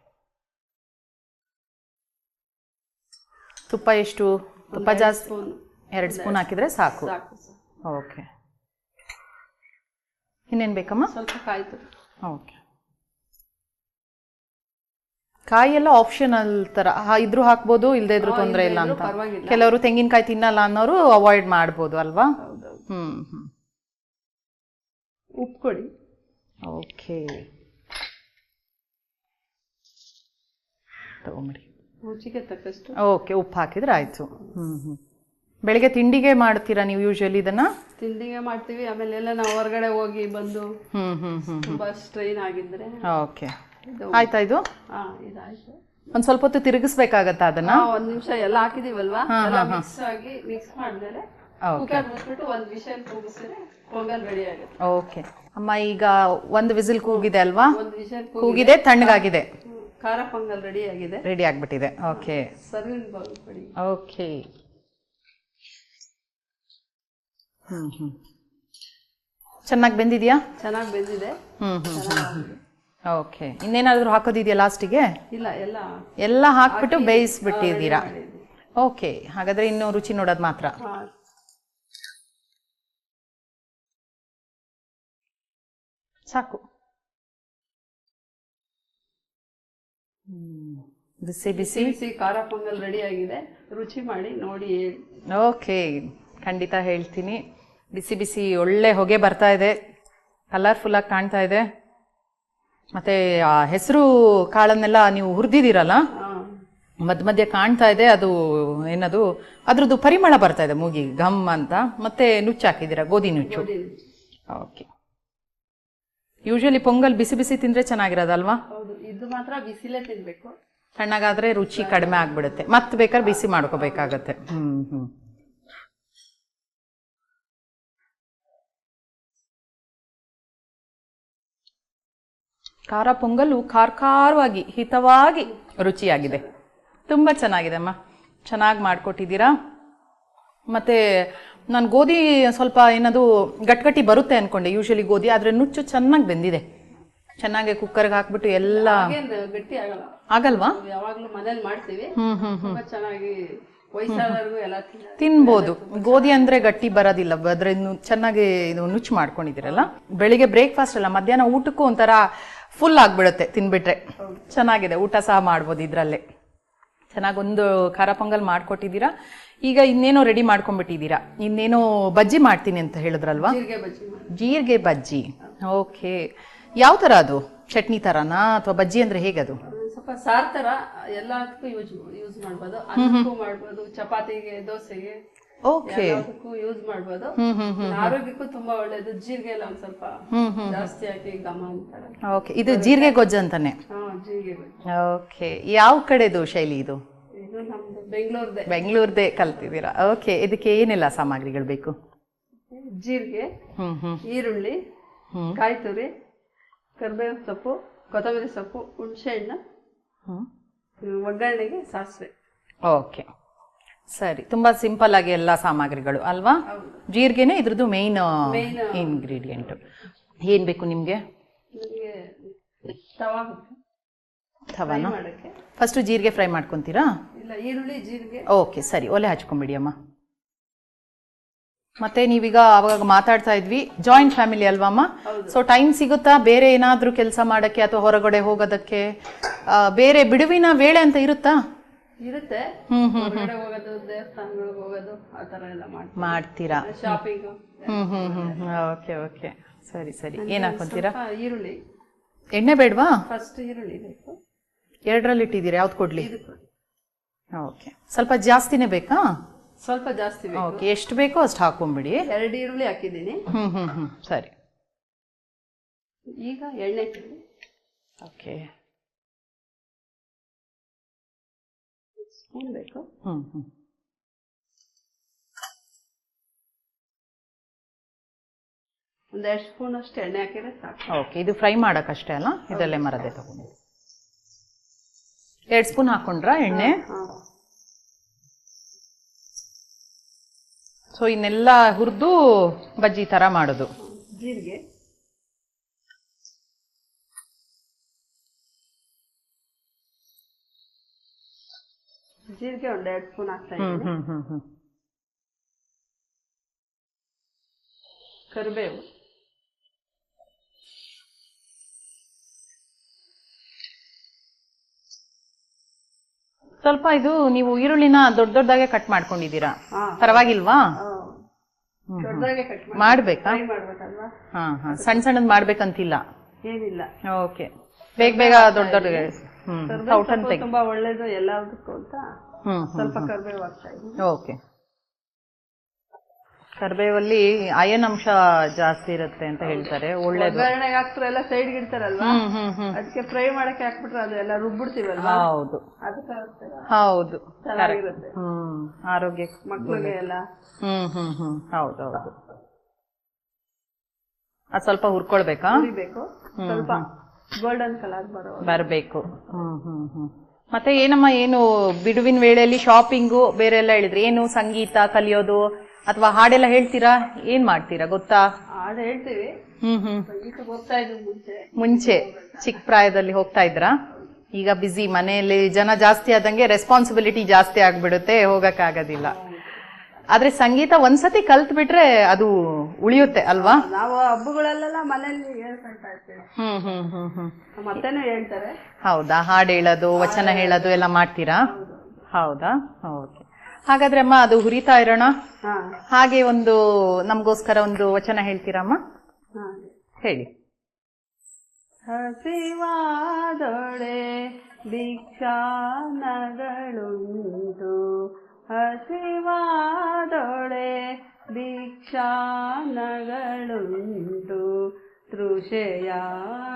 ತುಪ್ಪ ಎಷ್ಟು? ತುಪ್ಪ ಜಾಸ್ತಿ ಎರಡು ಸ್ಪೂನ್ ಹಾಕಿದ್ರೆ ಸಾಕು. ಓಕೆ. ಇನ್ನೇನು ಬೇಕಮ್ಮ? ಸ್ವಲ್ಪ ಕಾಯಿ ಓಕೆ. ಕಾಯಿ ಎಲ್ಲ ಆಪ್ಷನಲ್ ತರ ಇದ್ರೂ ಹಾಕ್ಬೋದು ಇಲ್ಲದೆ ಇದ್ರೂ ತೊಂದರೆ ಇಲ್ಲ ಅಂತ. ಕೆಲವರು ತೆಂಗಿನಕಾಯಿ ತಿನ್ನಲ್ಲ ಅನ್ನೋರು ಅವಾಯ್ಡ್ ಮಾಡ್ಬೋದು ಅಲ್ವಾ? ಹ್ಮ್ ಹ್ಮ್. ಹ್ಮ್ ಉಪ್ಪು ಕೊಡಿ ಓಕೆ. ತಗೊಂಬಿಡಿ. ರುಚಿಗೆ ತಕ್ಕಷ್ಟು. ಓಕೆ ಉಪ್ಪು ಹಾಕಿದ್ರೆ ಆಯ್ತು. ಹ್ಮ್ ಹ್ಮ್. ಬೆಳಿಗ್ಗೆ ತಿಂಡಿಗೆ ಮಾಡ್ತೀರಾ ನೀವು ಯೂಶಲಿ ಇದನ್ನ? ತಿಂಡಿಗೆ ಮಾಡ್ತೀವಿ ಆಮೇಲೆ ಎಲ್ಲ ನಾವು ಹೊರಗಡೆ ಹೋಗಿ ಬಂದು ಹ್ಮ್ ಹ್ಮ್ ಹ್ಮ್ ತುಂಬಾ ಸ್ಟ್ರೈನ್ ಆಗಿದ್ರೆ ಓಕೆ. ಆಯ್ತಾ ಇದು? ಹಾಂ ಇದಾಯ್ತು. ಒಂದ್ ಸ್ವಲ್ಪ ಹೊತ್ತು ತಿರುಗಿಸ್ಬೇಕಾಗತ್ತಾ ಅದನ್ನ? ಒಂದು ನಿಮಿಷ ಎಲ್ಲ ಹಾಕಿದೀವಲ್ವಾ? ಮಿಕ್ಸ್ ಆಗಿ ಮಿಕ್ಸ್ ಮಾಡಿದ್ರೆ ಓಕೆ ಕುಕ್ಕರ್ ಮುಚ್ಬಿಟ್ಟು ಒಂದ್ ವಿಷಲ್ ಕೂಗಿಸಿದ್ರೆ ಪೊಂಗಲ್ ರೆಡಿ ಆಗುತ್ತೆ. ಓಕೆ ಅಮ್ಮ ಈಗ ಒಂದು ವಿಸಿಲ್ ಕೂಗಿದೆ ಅಲ್ವಾ? ಒಂದ್ ವಿಷಲ್ ಕೂಗಿದೆ. ತಣ್ಣಗಾಗಿದೆ. ಖಾರ ಪೊಂಗಲ್ ರೆಡಿ ಆಗಿದೆ. ರೆಡಿ ಆಗ್ಬಿಟ್ಟಿದೆ. ಓಕೆ ಸರ್ವಿಂಗ್ ಬೌಲ್ ಕೊಡಿ ಓಕೆ ಹ್ಮ್ ಹ್ಮ್. ಚೆನ್ನಾಗಿ ಬೆಂದಿದ್ಯಾ? ಚೆನ್ನಾಗಿ ಬೆಂದಿದೆ. ಹ್ಮ್ ಹ್ಮ್ ಚೆನ್ನಾಗಾಗಿದೆ. ಓಕೆ ಇನ್ನೇನಾದ್ರೂ ಹಾಕೋದಿದೆಯಾ ಲಾಸ್ಟಿಗೆ? ಇಲ್ಲ ಎಲ್ಲ ಎಲ್ಲ ಹಾಕ್ಬಿಟ್ಟು ಬೇಯಿಸ್ಬಿಟ್ಟಿದ್ದೀರಾ? ಓಕೆ ಹಾಗಾದ್ರೆ ಇನ್ನು ರುಚಿ ನೋಡೋದು ಮಾತ್ರ. ಸಾಕು ಬಿಸಿ ಬಿಸಿ. ಬಿಸಿ ಖಾರ ಪೊಂಗಲ್ ರೆಡಿ ಆಗಿದೆ. ರುಚಿ ಮಾಡಿ ನೋಡಿ ಹೇಳಿ. ಓಕೆ. ಖಂಡಿತ ಹೇಳ್ತೀನಿ. ಬಿಸಿ ಬಿಸಿ ಒಳ್ಳೆ ಹೊಗೆ ಬರ್ತಾ ಇದೆ. ಕಲರ್ಫುಲ್ ಆಗಿ ಕಾಣ್ತಾ ಇದೆ. ಮತ್ತೆ ಆ ಹೆಸರು ಕಾಳನ್ನೆಲ್ಲ ನೀವು ಹುರಿದಿದ್ದೀರಲ್ಲ? ಮಧ್ಯ ಮಧ್ಯೆ ಕಾಣ್ತಾ ಇದೆ. ಅದು ಏನದು? ಅದ್ರದ್ದು ಪರಿಮಳ ಬರ್ತಾ ಇದೆ ಮೂಗಿ ಘಮ್ ಅಂತ. ಮತ್ತೆ ನುಚ್ಚು ಹಾಕಿದ್ದೀರಾ? ಗೋಧಿ ನುಚ್ಚು. ಓಕೆ. ಯೂಶಲಿ ಪೊಂಗಲ್ ಬಿಸಿ ಬಿಸಿ ತಿಂದ್ರೆ ಚೆನ್ನಾಗಿರೋದಲ್ವಾ? ಹೌದು ಇದು ಮಾತ್ರ ಬಿಸಿಲೇ ತಿನ್ಬೇಕು. ತಣ್ಣಗಾದ್ರೆ ರುಚಿ ಕಡಿಮೆ ಆಗ್ಬಿಡುತ್ತೆ. ಮತ್ತೆ ಬೇಕಾದ್ರೆ ಬಿಸಿ ಮಾಡ್ಕೋಬೇಕಾಗತ್ತೆ. ಹ್ಮ್ ಹ್ಮ್. ಖಾರ ಪೊಂಗಲು ಖಾರ ಖಾರವಾಗಿ ಹಿತವಾಗಿ ರುಚಿಯಾಗಿದೆ. ತುಂಬ ಚೆನ್ನಾಗಿದೆ ಅಮ್ಮ. ಚೆನ್ನಾಗಿ ಮಾಡಿಕೊಟ್ಟಿದ್ದೀರಾ? ಮತ್ತು ನಾನು ಗೋಧಿ ಸ್ವಲ್ಪ ಏನದು ಗಟ್ಗಟ್ಟಿ ಬರುತ್ತೆ ಅನ್ಕೊಂಡೆ ಯೂಶಲಿ ಗೋಧಿ ಆದರೆ ನುಚ್ಚು ಚೆನ್ನಾಗಿ ಬೆಂದಿದೆ. ಚೆನ್ನಾಗಿ ಕುಕ್ಕರ್ಗೆ ಹಾಕ್ಬಿಟ್ಟು ಎಲ್ಲ ಗಟ್ಟಿ ಆಗಲ್ಲ. ಆಗಲ್ವಾ? ಯಾವಾಗ್ಲೂ ಮನೇಲಿ ಮಾಡ್ತೀವಿ. ಚೆನ್ನಾಗಿ ತಿನ್ಬೋದು. ಗೋಧಿ ಅಂದ್ರೆ ಗಟ್ಟಿ ಬರೋದಿಲ್ಲ ಅದ್ರ ಚೆನ್ನಾಗಿ ಇದು ನುಚ್ಚು ಮಾಡ್ಕೊಂಡಿದ್ದೀರಲ್ಲ? ಬೆಳಿಗ್ಗೆ ಬ್ರೇಕ್ಫಾಸ್ಟ್ ಅಲ್ಲ ಮಧ್ಯಾಹ್ನ ಊಟಕ್ಕೂ ಒಂಥರ ಫುಲ್ ಆಗ್ಬಿಡುತ್ತೆ ತಿನ್ಬಿಟ್ರೆ. ಚೆನ್ನಾಗಿದೆ ಊಟ ಸಹ ಮಾಡ್ಬೋದು ಇದ್ರಲ್ಲೇ. ಚೆನ್ನಾಗಿ ಒಂದು ಖಾರ ಪೊಂಗಲ್ ಮಾಡ್ಕೊಟ್ಟಿದ್ದೀರಾ. ಈಗ ಇನ್ನೇನೋ ರೆಡಿ ಮಾಡ್ಕೊಂಡ್ಬಿಟ್ಟಿದ್ದೀರಾ? ಇನ್ನೇನೋ ಬಜ್ಜಿ ಮಾಡ್ತೀನಿ ಅಂತ ಹೇಳಿದ್ರಲ್ವಾ? ಜೀರಿಗೆ ಬಜ್ಜಿ ಓಕೆ. ಯಾವ ಥರ ಅದು? ಚಟ್ನಿ ಥರನಾ ಅಥವಾ ಬಜ್ಜಿ ಅಂದರೆ ಹೇಗದು ಅದು? ಸ್ವಲ್ಪ ಸಾರ್ ತರ ಎಲ್ಲದಕ್ಕೂ ಯೂಸ್ ಯೂಸ್ ಮಾಡ್ಬೋದು. ಅನ್ನಕ್ಕೂ ಮಾಡ್ಬೋದು ಚಪಾತಿಗೆ ದೋಸೆಗೆ ಓಕೆ. ಯೂಸ್ ಮಾಡ್ಬೋದು. ಆರೋಗ್ಯಕ್ಕೂ ತುಂಬಾ ಒಳ್ಳೇದು. ಜೀರಿಗೆ ಎಲ್ಲ ಒಂದ್ ಸ್ವಲ್ಪ ಜಾಸ್ತಿ ಹಾಕಿ ಗಮ ಅಂತಾರೆ. ಓಕೆ. ಇದು ಜೀರಿಗೆ ಗೊಜ್ಜು ಅಂತಾನೆ? ಜೀರಿಗೆ ಓಕೆ. ಯಾವ ಕಡೆದು ಶೈಲಿ ಇದು? ಇದು ನಮ್ದು ಬೆಂಗಳೂರ್ದೆ. ಬೆಂಗಳೂರದೇ ಕಲ್ತಿದ್ದೀರಾ? ಓಕೆ ಇದಕ್ಕೆ ಏನೆಲ್ಲ ಸಾಮಗ್ರಿಗಳು ಬೇಕು? ಜೀರಿಗೆ ಹ್ಮ್ ಹ್ಮ್. ಈರುಳ್ಳಿ ಹ್ಮ್. ಕಾಯಿ ತುರಿ ಕರಿಬೇವಿನ ಸೊಪ್ಪು ಕೊತ್ತಂಬರಿ ಸೊಪ್ಪು ಹುಣಸೆಹಣ್ಣು ಹ್ಮ್. ಹ್ಮ್, ಒಗ್ಗರಣೆಗೆ ಸಾಸಿವೆ. ಓಕೆ ಸರಿ ತುಂಬಾ ಸಿಂಪಲ್ ಆಗಿ ಎಲ್ಲ ಸಾಮಗ್ರಿಗಳು ಅಲ್ವಾ? ಜೀರಿಗೆನೆ ಇದ್ರದ್ದು ಮೇನ್ Main, ಇಂಗ್ರೀಡಿಯೆಂಟ್ ಏನ್ ಬೇಕು ನಿಮ್ಗೆ? ನಿಮಗೆ ತವಾ ಮಾಡಕ್ಕೆ. ಫಸ್ಟ್ ಜೀರಿಗೆ ಫ್ರೈ ಮಾಡ್ಕೊಂತೀರಾ? ಇಲ್ಲ ಈರುಳ್ಳಿ ಜೀರಿಗೆ. ಓಕೆ ಸರಿ ಒಲೆ ಹಚ್ಕೊಂಬಿಡಿ ಅಮ್ಮ. ಮತ್ತೆ ನೀವೀಗ ಅವಾಗ ಮಾತಾಡ್ತಾ ಇದ್ವಿ ಜಾಯಿಂಟ್ ಫ್ಯಾಮಿಲಿ ಅಲ್ವಮ್ಮ ಅಮ್ಮ? ಸೊ ಟೈಮ್ ಸಿಗುತ್ತಾ? ಬೇರೆ ಏನಾದ್ರೂ ಕೆಲಸ ಮಾಡಕ್ಕೆ ಅಥವಾ ಹೊರಗಡೆ ಹೋಗೋದಕ್ಕೆ? ಬೇರೆ ಬಿಡುವಿನ ವೇಳೆ ಅಂತ ಇರುತ್ತಾ? ಇರುತ್ತೆ. ಹ್ಮ್ ಹ್ಮ್ ಹೊರಗಡೆ ಹೋಗೋದು ದೇವಸ್ಥಾನಗಳಿಗೆ ಹೋಗೋದು ಆ ತರ ಎಲ್ಲ ಮಾಡ್ತೀರಾ? ಶಾಪಿಂಗು ಹ್ಮ್ ಹ್ಮ್ ಹ್ಮ್ ಓಕೆ ಓಕೆ ಸರಿ ಸರಿ. ಏನ್ ಹಾಕೊಂತೀರಾ? ಈರುಳ್ಳಿ. ಎಣ್ಣೆ ಬೇಡವಾ? ಫಸ್ಟ್ ಈರುಳ್ಳಿ ಬೇಕು. ಎರಡರಲ್ಲಿ ಇಟ್ಟಿದ್ದೀರಾ ಯಾವ್ದು ಕೊಡ್ಲಿ? ಇದು ಕೊಡಿ. ಓಕೆ ಸ್ವಲ್ಪ ಜಾಸ್ತಿನೇ ಬೇಕಾ? ಸ್ವಲ್ಪ ಜಾಸ್ತಿ ಬೇಕು. ಓಕೆ ಎಷ್ಟು ಬೇಕೋ ಅಷ್ಟು ಹಾಕೊಂಬಿಡಿ. ಎರಡು ಈರುಳ್ಳಿ ಹಾಕಿದ್ದೀನಿ. ಹ್ಞೂ ಹ್ಞೂ ಹ್ಞೂ ಸರಿ. ಈಗ ಎಣ್ಣೆ. ಓಕೆ ಸ್ಪೂನ್ ಬೇಕು. ಹ್ಞೂ ಹ್ಞೂ ಒಂದ್ ಎರಡು ಸ್ಪೂನ್ ಅಷ್ಟು ಎಣ್ಣೆ ಹಾಕಿದ್ರೆ ಸಾಕು. ಓಕೆ ಇದು ಫ್ರೈ ಮಾಡೋಕ್ಕಷ್ಟೇ ಅಲ್ಲ? ಇದಲ್ಲೇ ಮರದೇ ತಗೊಂಡು. ಎರಡು ಸ್ಪೂನ್ ಹಾಕೊಂಡ್ರಾ ಎಣ್ಣೆ. ಸೊ ಇನ್ನೆಲ್ಲ ಹುರಿದು ಬಜ್ಜಿ ತರ ಮಾಡೋದು. ಜೀರಿಗೆ. ಜೀರಿಗೆ ಒಂದ್ ಎರಡು ಸ್ಪೂನ್ ಹಾಕ್ತಾ ಇದ್ದೀನಿ. ಕರಿಬೇವು. ಸ್ವಲ್ಪ ಇದು ನೀವು ಈರುಳ್ಳಿನ ದೊಡ್ಡ ದೊಡ್ಡದಾಗೆ ಕಟ್ ಮಾಡ್ಕೊಂಡಿದ್ದೀರಾ? ಹಾ. ಪರವಾಗಿಲ್ವಾ. ದೊಡ್ಡದಾಗೆ ಕಟ್ ಮಾಡ್ಬೇಕಾ? ಫ್ರೈ ಮಾಡ್ಬೇಕಲ್ವಾ? ಹಾ ಹಾ. ಸಣ್ಣ ಸಣ್ಣದ್ ಮಾಡ್ಬೇಕಂತಿಲ್ಲ. ಏನಿಲ್ಲ. ಓಕೆ. ಬೇಗ ಬೇಗ ದೊಡ್ಡ ದೊಡ್ಡ ಹ್ಮ್ ಕರಿಬೇವು ಸೌಟನ್ ಸೊಪ್ಪು ತುಂಬಾ ಒಳ್ಳೇದು ಎಲ್ಲದಕ್ಕೂ ಅಂತ ಹ್ಮ್ ಸ್ವಲ್ಪ ಕರ್ಬೇವು ಹಾಕ್ತಾ ಇದ್ದೀನಿ. ಓಕೆ. ಕರ್ಬೇವಲ್ಲಿ ಅಯನ್ ಅಂಶ ಜಾಸ್ತಿ ಇರುತ್ತೆ ಅಂತ ಹೇಳ್ತಾರೆ ಒಳ್ಳೇದು. ಒಗ್ಗರಣೆಗೆ ಹಾಕ್ತಾರೆ ಎಲ್ಲ ಸೈಡ್ ಇಡ್ತಾರಲ್ವಾ? ಅದಕ್ಕೆ ಫ್ರೈ ಮಾಡಕ್ಕೆ ಹಾಕ್ಬಿಟ್ರೆ ಅದೆಲ್ಲ ರುಬ್ಬಿಡ್ತೀವಲ್ಲ ರುಬ್ಬಿಡ್ತೀವಲ್ವಾ? ಹೌದು. ಹೌದು. ಚೆನ್ನಾಗಿರುತ್ತೆ. ಹ್ಮ್. ಆರೋಗ್ಯ ಮಕ್ಕಳಿಗೆ ಎಲ್ಲ. ಹ್ಮ್ ಹ್ಮ್ ಹ್ಮ್. ಹೌದು ಹೌದು. ಅದ್ ಸ್ವಲ್ಪ ಹುರ್ಕೊಳ್ಬೇಕಾ? ಹುರಿಬೇಕು. ಸ್ವಲ್ಪ ಗೋಲ್ಡನ್ ಕಲರ್ ಬರೋ ಬರ್ಬೇಕು. ಹ್ಮ್ ಹ್ಮ್ ಹ್ಮ್. ಮತ್ತೆ ಏನಮ್ಮ ಏನು ಬಿಡುವಿನ ವೇಳೆಯಲ್ಲಿ ಶಾಪಿಂಗು ಬೇರೆ ಎಲ್ಲ ಹೇಳಿದ್ರಿ? ಏನು ಸಂಗೀತ ಕಲಿಯೋದು ಅಥವಾ ಹಾಡೆಲ್ಲ ಹೇಳ್ತೀರಾ? ಏನ್ ಮಾಡ್ತೀರಾ ಗೊತ್ತಾ? ಹಾಡು ಹೇಳ್ತೀವಿ. ಹ್ಮ್ ಹ್ಮ್. ಹೋಗ್ತಾ ಇದ್ವಿ ಮುಂಚೆ. ಮುಂಚೆ ಚಿಕ್ಕ ಪ್ರಾಯದಲ್ಲಿ ಹೋಗ್ತಾ ಇದ್ರಾ? ಈಗ ಬಿಸಿ ಮನೆಯಲ್ಲಿ ಜನ ಜಾಸ್ತಿ ಆದಂಗೆ ರೆಸ್ಪಾನ್ಸಿಬಿಲಿಟಿ ಜಾಸ್ತಿ ಆಗ್ಬಿಡುತ್ತೆ ಹೋಗಕ್ಕಾಗೋದಿಲ್ಲ. ಆದ್ರೆ ಸಂಗೀತ ಒಂದ್ಸತಿ ಕಲ್ತ್ ಬಿಟ್ರೆ ಅದು ಉಳಿಯುತ್ತೆ ಅಲ್ವಾ? ನಾವು ಹಬ್ಬಗಳಲ್ಲೆಲ್ಲ ಮನೇಲಿ ಹೇಳ್ಕೊಳ್ತಾ ಇರ್ತೀವಿ. ಹ್ಮ್ ಹ್ಮ್ ಹ್ಮ್ ಹ್ಮ್. ನಮ್ಮ ಅತ್ತೆನೂ ಹೇಳ್ತಾರೆ. ಹೌದಾ? ಹಾಡು ಹೇಳೋದು ವಚನ ಹೇಳೋದು ಎಲ್ಲ ಮಾಡ್ತೀರಾ? ಹೌದಾ. ಓಕೆ ಹಾಗಾದ್ರೆ ಅಮ್ಮ ಅದು ಹುರಿತಾ ಇರೋಣ? ಹಾ. ಹಾಗೆ ಒಂದು ನಮಗೋಸ್ಕರ ಒಂದು ವಚನ ಹೇಳ್ತೀರಮ್ಮ? ಹಾ. ಹೇಳಿ. ಹಸಿವಾದೊಳೆ ಭಿಕ್ಷಾನಗಳುಂಟು ಹಸಿವಾದೊಳೆ ಭಿಕ್ಷಾನಗಳುಂಟು ತೃಷೆಯಾದೊಡೆ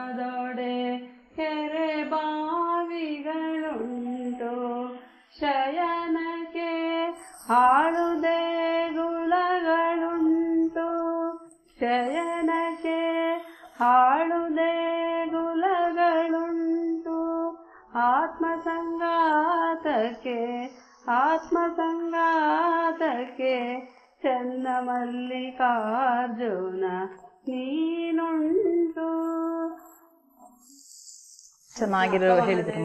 ಆತ್ಮಸಂಗಾತಕ್ಕೆ ಆತ್ಮಸಂಗಾತಕ್ಕೆ ಚನ್ನ ಮಲ್ಲಿಕಾರ್ಜುನ ನೀನುಂಟು. ಚೆನ್ನಾಗಿರೋ ಹೇಳಿದ್ರು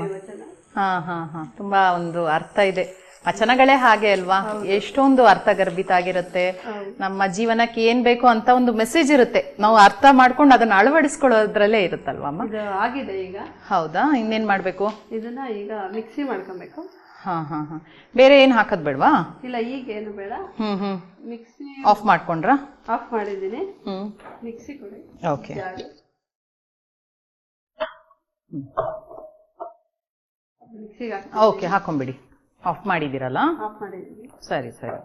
ಹಾ ಹಾ ಹಾ. ತುಂಬಾ ಒಂದು ಅರ್ಥ ಇದೆ. ವಚನಗಳೇ ಹಾಗೆ ಅಲ್ವಾ? ಎಷ್ಟೊಂದು ಅರ್ಥಗರ್ಭಿತ ಆಗಿರುತ್ತೆ. ನಮ್ಮ ಜೀವನಕ್ಕೆ ಏನ್ ಬೇಕು ಅಂತ ಒಂದು ಮೆಸೇಜ್ ಇರುತ್ತೆ. ನಾವು ಅರ್ಥ ಮಾಡ್ಕೊಂಡು ಅದನ್ನ ಅಳವಡಿಸ್ಕೊಳ್ಳೋದ್ರಲ್ಲೇ ಇರುತ್ತಲ್ವಾ ಆಗಿದೆ ಈಗ. ಹೌದಾ? ಇನ್ನೇನ್ ಮಾಡ್ಬೇಕು? ಇದನ್ನ ಈಗ ಮಿಕ್ಸಿ ಮಾಡ್ಕೊಬೇಕು. ಹಾ ಹಾ ಹಾಂ. ಬೇರೆ ಏನು ಹಾಕೋದು ಬೇಡವಾ? ಇಲ್ಲ ಈಗ ಏನು ಬೇಡ. ಹ್ಮ್ ಹ್ಮ್. ಮಿಕ್ಸಿ ಆಫ್ ಮಾಡ್ಕೊಂಡ್ರಾ? ಆಫ್ ಮಾಡಿದ್ದೀನಿ. ಹ್ಞೂ ಮಿಕ್ಸಿ ಕೊಡಿ. ಓಕೆ ಮಿಕ್ಸಿಗೆ ಓಕೆ ಹಾಕೊಂಬಿಡಿ. ಆಫ್ ಮಾಡಿದಿರಲ್ಲ ಆಫ್ ಮಾಡಿದ್ದೀನಿ. ಸರಿ ಸರಿ.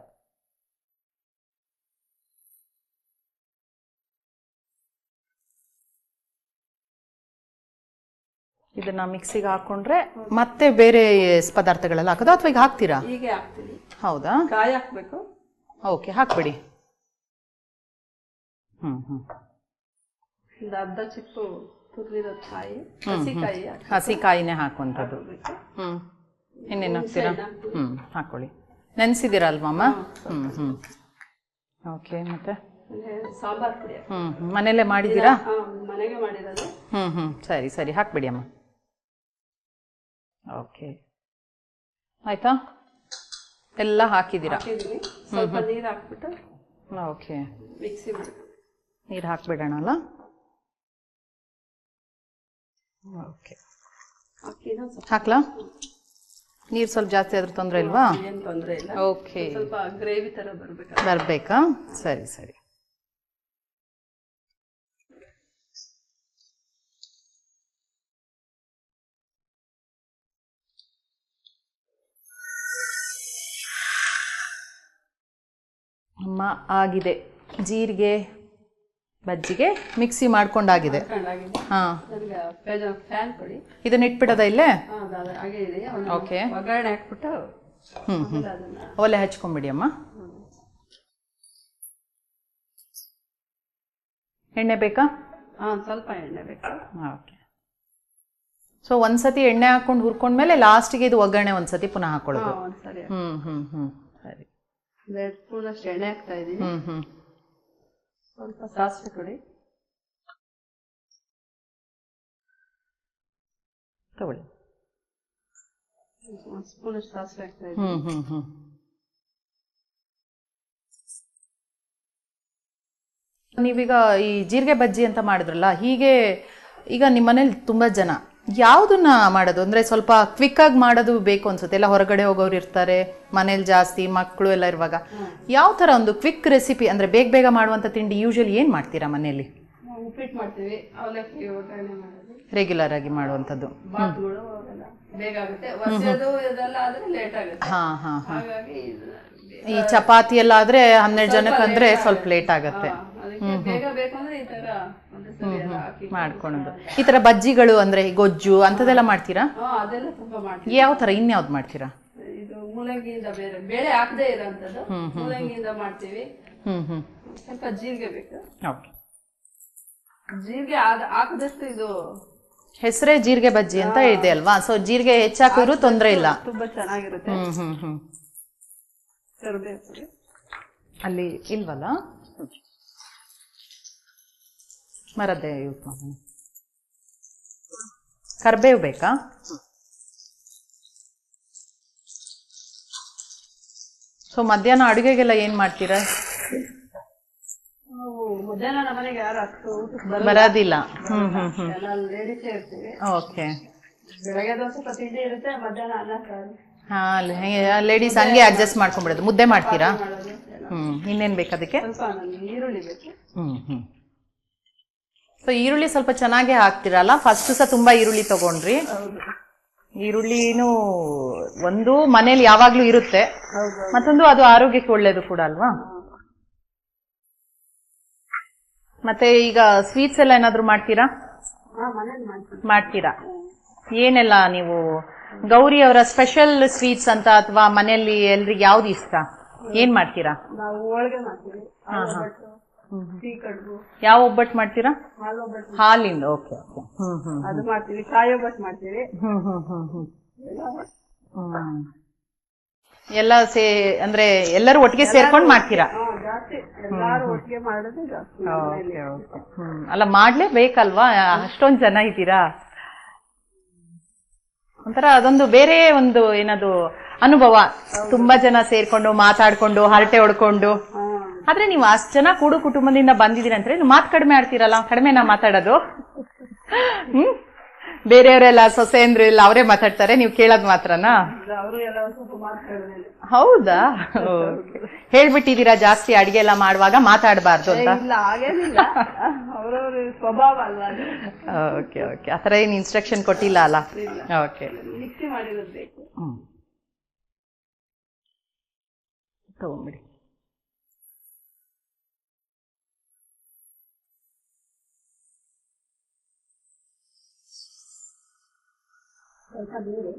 ಇದನ್ನ ಮಿಕ್ಸಿಗೆ ಹಾಕೊಂಡ್ರೆ ಮತ್ತೆ ಬೇರೆ ಪದಾರ್ಥಗಳೆಲ್ಲ ಹಾಕೋದು? ಅಥವಾ ಈಗ ಹಾಕ್ತೀರಾ? ಹೀಗೆ ಹಾಕ್ತೀನಿ. ಹೌದಾ? ಕಾಯಿ ಹಾಕ್ಬೇಕು. ಓಕೆ ಹಾಕ್ಬಿಡಿ. ಹ್ಮ್ ಹ್ಮ್. ಒಂದು ಅರ್ಧ ಚಿಪ್ಪು ತುರಿದಿರೋ ಕಾಯಿ ಹಸಿ ಕಾಯಿ ಹಸಿ ಕಾಯಿನೇ ಹಾಕುವಂಥದ್ದು ಹ್ಮ್. ಇನ್ನೇನು ಹಾಕ್ತೀರಾ? ಹ್ಮ್ ಹಾಕೊಳ್ಳಿ. ನೆನ್ಸಿದ್ದೀರಾ ಅಲ್ವಮ್ಮ ಹ್ಮ್ ಹ್ಮ್ ಓಕೆ ಮತ್ತೆ? ಸಾಂಬಾರ್ ಪುಡಿ. ಹ್ಮ್. ಮನೆಯಲ್ಲೇ ಮಾಡಿದ್ದೀರಾ? ಮನೆಗೆ ಮಾಡಿರೋದು. ಹ್ಮ್ ಹ್ಮ್. ಸರಿ ಸರಿ. ಹಾಕ್ಬಿಡಿ ಅಮ್ಮ. ಓಕೆ ಆಯ್ತಾ? ಎಲ್ಲ ಹಾಕಿದ್ದೀರಾ? ಸ್ವಲ್ಪ ನೀರು ಹಾಕ್ಬಿಟ್ಟು ಓಕೆ. ಮಿಕ್ಸಿ ನೀರು ಹಾಕ್ಬಿಡೋಣ ಅಲ್ಲ ಓಕೆ ಹಾಕ್ಲಾ? ನೀರು ಸ್ವಲ್ಪ ಜಾಸ್ತಿ ಆದ್ರೂ ತೊಂದರೆ ಇಲ್ವಾ? ತೊಂದರೆ ಇಲ್ಲ. ಓಕೆ. ಸ್ವಲ್ಪ ಗ್ರೇವಿ ತರ ಬರ್ಬೇಕು? ಬರ್ಬೇಕಾ? ಸರಿ ಸರಿ. ಆಗಿದೆ. ಜೀರಿಗೆ ಬಜ್ಜಿಗೆ ಮಿಕ್ಸಿ ಮಾಡ್ಕೊಂಡಾಗಿದೆ. ಹಾಂ. ಇದನ್ನ ಇಟ್ಬಿಡೋದ ಇಲ್ಲೇ? ಓಕೆ. ಹ್ಞೂ ಹ್ಞೂ ಒಲೆ ಹಚ್ಕೊಂಬಿಡಿ ಅಮ್ಮ ಎಣ್ಣೆ ಬೇಕಾ? ಹಾ ಸ್ವಲ್ಪ ಎಣ್ಣೆ ಬೇಕಾ. ಓಕೆ. ಸೊ ಒಂದ್ಸತಿ ಎಣ್ಣೆ ಹಾಕೊಂಡು ಹುರ್ಕೊಂಡ್ಮೇಲೆ ಲಾಸ್ಟಿಗೆ ಇದು ಒಗ್ಗರಣೆ ಒಂದ್ಸತಿ ಪುನಃ ಹಾಕೊಳ್ಳೋದು. ಹ್ಞೂ ಹ್ಮ್ ಹ್ಮ್ ಹ್ಮ್. ಸರಿ ಒಂದ್ ಎರಡು ಸ್ಪೂನ್ ಅಷ್ಟು ಎಣ್ಣೆ ಹಾಕ್ತಾ ಇದೀನಿ ಹ್ಮ್ ಹ್ಮ್. ಸ್ವಲ್ಪ ಸಾಸಿವೆ ಕೊಡಿ. ತಗೊಳ್ಳಿ. ಒಂದು ಸ್ಪೂನ್ ಅಷ್ಟು ಸಾಸಿವೆ ಹಾಕ್ತಾ ಇದೀನಿ ಹ್ಮ್ ಹ್ಮ್ ಹ್ಮ್. ನೀವೀಗ ಈ ಜೀರಿಗೆ ಬಜ್ಜಿ ಅಂತ ಮಾಡಿದ್ರಲ್ಲ ಹೀಗೆ ಈಗ ನಿಮ್ಮ ಮನೇಲಿ ತುಂಬಾ ಜನ ಯಾವ್ದನ್ನ ಮಾಡೋದು? ಅಂದರೆ ಸ್ವಲ್ಪ ಕ್ವಿಕ್ ಆಗಿ ಮಾಡೋದು ಬೇಕು ಅನ್ಸುತ್ತೆ. ಎಲ್ಲ ಹೊರಗಡೆ ಹೋಗೋರು ಇರ್ತಾರೆ ಮನೇಲಿ ಜಾಸ್ತಿ ಮಕ್ಕಳು ಎಲ್ಲ ಇರುವಾಗ. ಯಾವ ತರ ಒಂದು ಕ್ವಿಕ್ ರೆಸಿಪಿ ಅಂದ್ರೆ ಬೇಗ ಬೇಗ ಮಾಡುವಂತ ತಿಂಡಿ ಯೂಶಲಿ ಏನು ಮಾಡ್ತೀರಾ ಮನೆಯಲ್ಲಿ? ನಾವು ಉಪ್ಪಿಟ್ಟು ಮಾಡ್ತೀವಿ ಅವಲಕ್ಕಿ ಒಗ್ಗರಣೆ ಮಾಡೋದು. ರೆಗ್ಯುಲರ್ ಆಗಿ ಮಾಡುವಂಥದ್ದು. ಬಾತ್ಗಳು ಅವೆಲ್ಲ ಬೇಗ ಆಗುತ್ತೆ. ವರ್ಷದು ಇದೆಲ್ಲ ಆದ್ರೆ ಲೇಟ್ ಆಗುತ್ತೆ. ಹಾ ಹಾ ಹಾಗಾಗಿ ಈ ಚಪಾತಿ ಎಲ್ಲ ಆದ್ರೆ ಹನ್ನೆರಡು ಜನಕ್ಕೆ ಅಂದ್ರೆ ಸ್ವಲ್ಪ ಲೇಟ್ ಆಗತ್ತೆ. ಮಾಡ್ಕೊಳೋದು. ಈ ತರ ಬಜ್ಜಿಗಳು ಅಂದ್ರೆ ಗೊಜ್ಜು ಅಂತದೆಲ್ಲ ಮಾಡ್ತೀರಾ? ಯಾವ ತರ ಇನ್ಯಾವ್ದು ಮಾಡ್ತೀರಾ? ಇದು ಮೂಲಂಗಿಯಿಂದ ಬೇರೆ ಬೇಳೆ ಹಾಕದೇ ಇರೋಂಥದ್ದು. ಮೂಲಂಗಿಯಿಂದ ಮಾಡ್ತೀವಿ. ಹ್ಮ್ ಹ್ಮ್. ಸ್ವಲ್ಪ ಜೀರಿಗೆ ಬೇಕು. ಓಕೆ. ಜೀರಿಗೆ ಆದ ಹಾಕದಷ್ಟು ಇದು ಹೆಸರೇ ಜೀರಿಗೆ ಬಜ್ಜಿ ಅಂತ ಇದೆ ಅಲ್ವಾ? ಸೊ ಜೀರಿಗೆ ಹೆಚ್ಚಾಕಿದ್ರು ತೊಂದ್ರೆ ಇಲ್ಲ. ತುಂಬಾ ಚೆನ್ನಾಗಿರುತ್ತೆ. ಹ್ಮ್ ಹ್ಮ್ ಹ್ಮ್. ಕರಿಬೇವು ಅಲ್ಲಿ ಇಲ್ವಲ್ಲ? ಮರದ್ದೇ ಯೂಸ್ ಮಾಡೋಣ ಕರ್ಬೇವು ಬೇಕಾ? ಸೊ ಮಧ್ಯಾಹ್ನ ಅಡುಗೆಗೆಲ್ಲ ಏನ್ ಮಾಡ್ತೀರಾ? ಬರೋದಿಲ್ಲ. ಹ್ಮ್ ಹ್ಮ್ ಹ್ಮ್ ಎಲ್ಲ ಇರ್ತೀವಿ. ಓಕೆ. ಹಾ ಲೇಡೀಸ್ ಹಂಗೆ ಅಡ್ಜಸ್ಟ್ ಮಾಡ್ಕೊಂಡ್ಬಿಡೋದು. ಮುದ್ದೆ ಮಾಡ್ತೀರಾ. ಹ್ಮ್ ಇನ್ನೇನ್ ಬೇಕು ಅದಕ್ಕೆ? ಸ್ವಲ್ಪ ನನಗೆ ಈರುಳ್ಳಿ ಬೇಕು. ಹ್ಮ್ ಹ್ಮ್. ಸೊ ಈರುಳ್ಳಿ ಸ್ವಲ್ಪ ಚೆನ್ನಾಗೇ ಹಾಕ್ತಿರಲ್ಲ? ಫಸ್ಟ್ ಸಹ ತುಂಬಾ ಈರುಳ್ಳಿ ತಗೊಂಡ್ರಿ. ಈರುಳ್ಳಿನೂ ಒಂದು ಮನೇಲಿ ಯಾವಾಗ್ಲೂ ಇರುತ್ತೆ. ಮತ್ತೊಂದು ಅದು ಆರೋಗ್ಯಕ್ಕೆ ಒಳ್ಳೇದು ಕೂಡ ಅಲ್ವಾ? ಮತ್ತೆ ಈಗ ಸ್ವೀಟ್ಸ್ ಎಲ್ಲ ಏನಾದ್ರು ಮಾಡ್ತೀರಾ? ಮಾಡ್ತೀರಾ? ಏನೆಲ್ಲ ನೀವು ಗೌರಿ ಅವರ ಸ್ಪೆಷಲ್ ಸ್ವೀಟ್ಸ್ ಅಂತ ಅಥವಾ ಮನೆಯಲ್ಲಿ ಎಲ್ರಿಗೆ ಯಾವ್ದು ಇಷ್ಟ? ಏನ್ ಮಾಡ್ತೀರಾ? ಸಿಹಿ ಕಡುಬು ಯಾವ ಒಬ್ಬಟ್ಟು ಮಾಡ್ತೀರಾ? ಹಾಲು ಒಬ್ಬಟ್ಟು. ಹಾಲಿಂದ ಓಕೆ ಓಕೆ. ಹ್ಮ್ ಹ್ಮ್ ಅದು ಮಾಡ್ತೀವಿ. ಕಾಯಿ ಒಬ್ಬಟ್ಟು ಮಾಡ್ತೀವಿ. ಹ್ಮ್ ಹ್ಮ್ ಹ್ಮ್ ಹ್ಮ್. ಎಲ್ಲ ಹ್ಮ್. ಎಲ್ಲ ಸೇ ಅಂದ್ರೆ ಎಲ್ಲರೂ ಒಟ್ಟಿಗೆ ಸೇರ್ಕೊಂಡು ಮಾಡ್ತೀರಾ? ಅಲ್ಲ ಮಾಡ್ಲೇ ಬೇಕಲ್ವಾ ಅಷ್ಟೊಂದ್ ಜನ ಇದ್ದೀರಾ? ಒಂಥರ ಅದೊಂದು ಬೇರೆ ಒಂದು ಏನದು ಅನುಭವ. ತುಂಬಾ ಜನ ಸೇರ್ಕೊಂಡು ಮಾತಾಡ್ಕೊಂಡು ಹರಟೆ ಹೊಡ್ಕೊಂಡು. ಆದ್ರೆ ನೀವು ಅಷ್ಟು ಜನ ಕೂಡು ಕುಟುಂಬದಿಂದ ಬಂದಿದ್ದೀರ ಅಂದ್ರೆ ನೀವು ಮಾತು ಕಡಿಮೆ ಆಡ್ತೀರಲ್ಲ? ಕಡಿಮೆನಾ ಮಾತಾಡೋದು. ಹ್ಮ್? ಬೇರೆಯವರೆಲ್ಲ ಸೊಸೆಂದ್ರು ಇಲ್ಲ ಅವರೇ ಮಾತಾಡ್ತಾರೆ ನೀವು ಕೇಳೋದ್ ಮಾತ್ರನಾ? ಹೌದಾ? ಹೇಳ್ಬಿಟ್ಟಿದ್ದೀರಾ ಜಾಸ್ತಿ ಅಡಿಗೆ ಎಲ್ಲ ಮಾಡುವಾಗ ಮಾತಾಡಬಾರ್ದು ಅಂತ? Okay okay. ಆ ಥರ ಏನು ಇನ್ಸ್ಟ್ರಕ್ಷನ್ ಕೊಟ್ಟಿಲ್ಲ ಅಲ್ಲ? ಓಕೆ. ತಗೊಂಬಿಡಿ. ಸ್ವಲ್ಪ ನೀರು